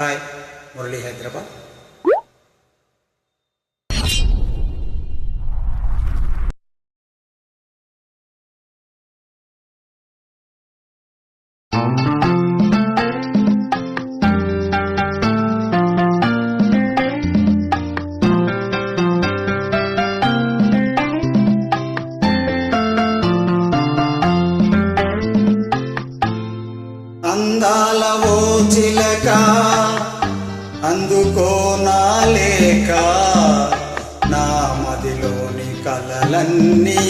Hi Murali Hyderabad. లేక నా మదిలోని కలలన్నీ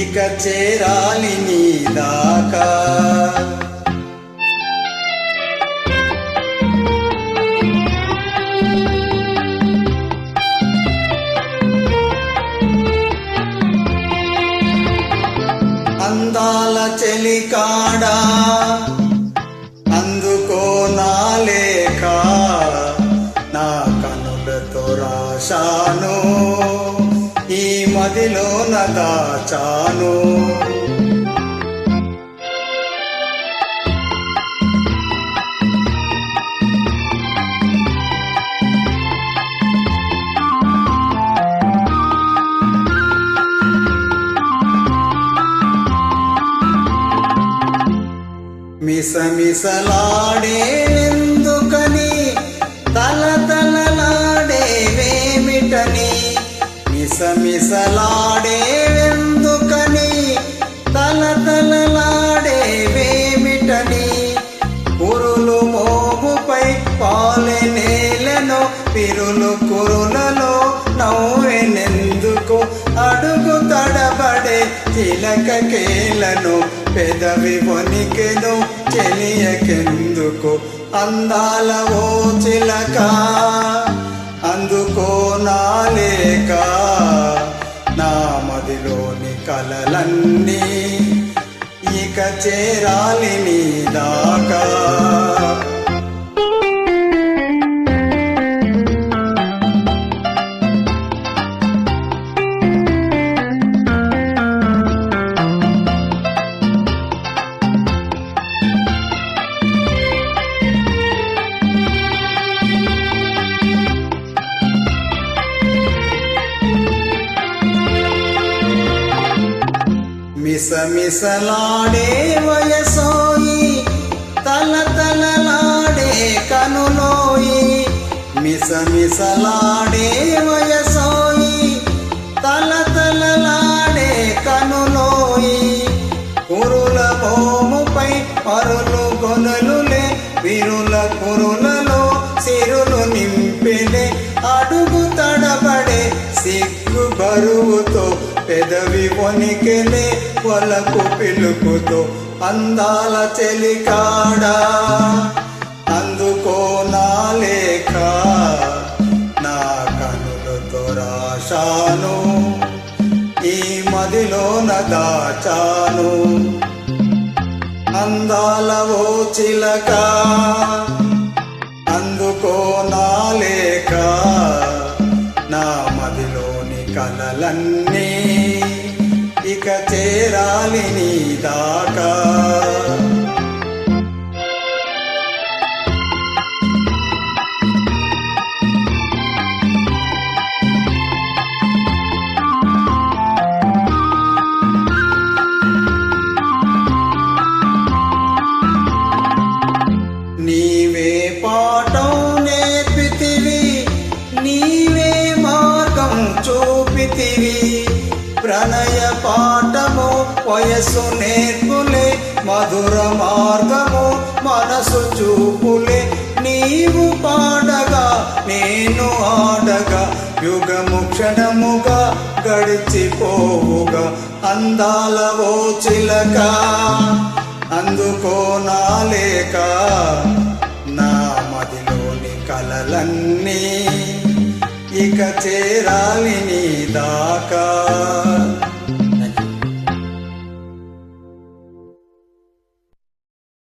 ఇక చేరాలి నీ దాకా. అందాల చెలికాడా అందుకో నా లేకా ఈ మదిలో దాచాను మిసమిసలాడే మిసమిసలాడే వెందుకని తల తలలాడేవేమిటని? కురులు మోముపై పాలె నేలను పిరులు కురులలో నవ్వెనెందుకు అడుగు తడబడే చిలక కేలను పెదవి వనికెను చెలియకెందుకు? అందాల ఓ చిలక. కలలన్నీ ఇక చేరాలి నీ దాకా. మిసమిసలాడే వయసోయి తల తలలాడే కనులోయి. మిసమిసలాడే వయసోయి తల తలలాడే కనులోయి. కురుల భూముపై పరులు గొనులులే విరుల కురులలో సిరులు నింపెలే. అడుగు తడబడే సిగ్గు బరువు పెదవి వణికెలే వలకు పిలుపుతో అందాల చెలికాడా. అందుకో నా లేఖ నా కనులతో రాశాను ఈ మదిలోన దాచాను. అందాల ఓ చిలక అందుకో నా లేక కలలన్నీ ఇక చేరాలి నీ దాకా ప్రణయ పాఠము వయస్సు నేర్పులే మధుర మార్గము మనసు చూపులే. నీవు పాడగా నేను ఆడగా యుగము క్షణముగా గడిచిపోవుగా. అందాల ఓ చిలక అందుకో నా లేక నా మదిలోని కలలన్నీ ఇక చేరాలి నీ దాకా.